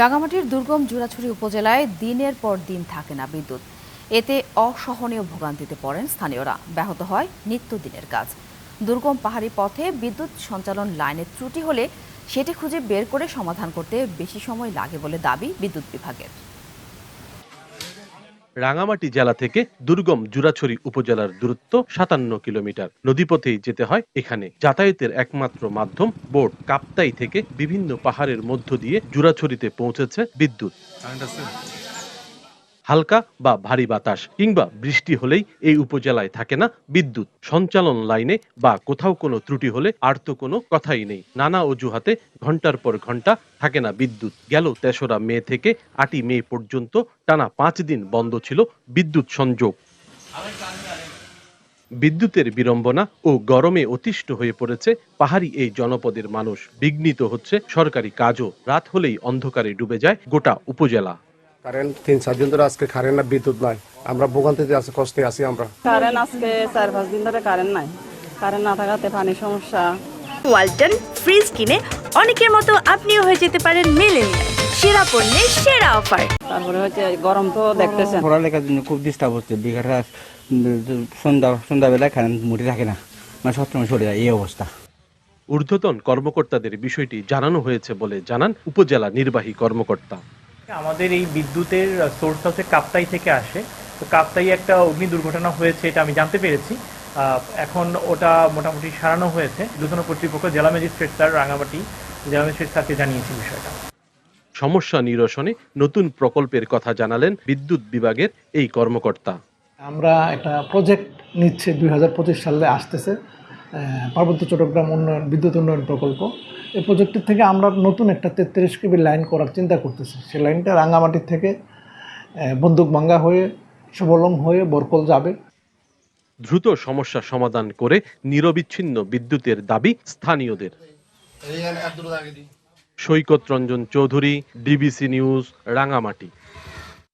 রাঙামাটির দুর্গম জুরাছড়ি উপজেলায় দিনের পর দিন থাকে না বিদ্যুৎ। এতে অসহনীয় ভোগান্তিতে পড়েন স্থানীয়রা। ব্যাহত হয় নিত্যদিনের কাজ। দুর্গম পাহাড়ি পথে বিদ্যুৎ সঞ্চালন লাইনের ত্রুটি হলে সেটি খুঁজে বের করে সমাধান করতে বেশি সময় লাগে বলে দাবি বিদ্যুৎ বিভাগের। রাঙামাটি জেলা থেকে দুর্গম জুরাছড়ি উপজেলার দূরত্ব সাতান্ন কিলোমিটার। নদীপথেই যেতে হয় এখানে। যাতায়াতের একমাত্র মাধ্যম বোর্ড কাপ্তাই থেকে বিভিন্ন পাহাড়ের মধ্য দিয়ে জুরাছড়িতে পৌঁছেছে বিদ্যুৎ। হালকা বা ভারী বাতাস কিংবা বৃষ্টি হলেই এই উপজেলায় থাকে না বিদ্যুৎ। সঞ্চালন লাইনে বা কোথাও কোনো ত্রুটি হলে আর তো কোনো কথাই নেই। নানা অজুহাতে ঘণ্টার পর ঘণ্টা থাকে না বিদ্যুৎ। গেল তেসরা মে থেকে আটই মে পর্যন্ত টানা পাঁচ দিন বন্ধ ছিল বিদ্যুৎ সংযোগ। বিদ্যুতের বিড়ম্বনা ও গরমে অতিষ্ঠ হয়ে পড়েছে পাহাড়ি এই জনপদের মানুষ। বিঘ্নিত হচ্ছে সরকারি কাজও। রাত হলেই অন্ধকারে ডুবে যায় গোটা উপজেলা। কারেন্ট তিন চার দিন ধরে আজকে কারেন্ট না বিদ্যুৎ নাই। আমরা ভোগান্তিতে আছে কষ্টে আছি আমরা। কারেন্ট আজকে চার পাঁচ দিন ধরে কারেন্ট নাই। কারেন্ট না থাকাতে পানির সমস্যা। ওয়ালটন ফ্রিজ কিনে অনেকের মতো আপনিও হয়ে যেতে পারেন সেরা পণ্যের সেরা অফার। তারপরে হচ্ছে গরম তো দেখতেছেন। পড়ালেখার জন্য খুব ডিস্টার্ব হচ্ছে। বিঘাটা সন্ধ্যা সন্ধ্যাবেলায় কারেন্ট মুড়ি থাকে না। মানে সবসময় চলে যায় এই অবস্থা। ঊর্ধ্বতন কর্মকর্তাদের বিষয়টি জানানো হয়েছে বলে জানান উপজেলা নির্বাহী কর্মকর্তা। আমাদের এই বিদ্যুতের সোর্স হচ্ছে কাপ্তাই থেকে আসে। তো কাপ্তাই একটা অগ্নি দুর্ঘটনা হয়েছে এটা আমি জানতে পেরেছি। এখন ওটা মোটামুটি সারানো হয়েছে। দুজন কর্তৃপক্ষ জেলা ম্যাজিস্ট্রেট স্যার রাঙামাটি জেলা ম্যাজিস্ট্রেট স্যারকে জানিয়েছি বিষয়টা। সমস্যা নিরসনে নতুন প্রকল্পের কথা জানালেন বিদ্যুৎ বিভাগের এই কর্মকর্তা। আমরা একটা প্রজেক্ট নিচ্ছে দুই হাজার পঁচিশ সালে আসতেছে। পার্বত্য চট্টগ্রাম উন্নয়ন বিদ্যুৎ উন্নয়ন প্রকল্প। এই প্রজেক্টের থেকে আমরা নতুন একটা তেত্রিশ কেবি লাইন করার চিন্তা করতেছি। সেই লাইনটা রাঙ্গামাটি থেকে বন্দুকভাঙ্গা হয়ে সুবলং হয়ে বরকল যাবে। দ্রুত সমস্যা সমাধান করে নিরবিচ্ছিন্ন বিদ্যুতের দাবি স্থানীয়দের। Saikat Ranjan Chowdhury DBC news Rangamati.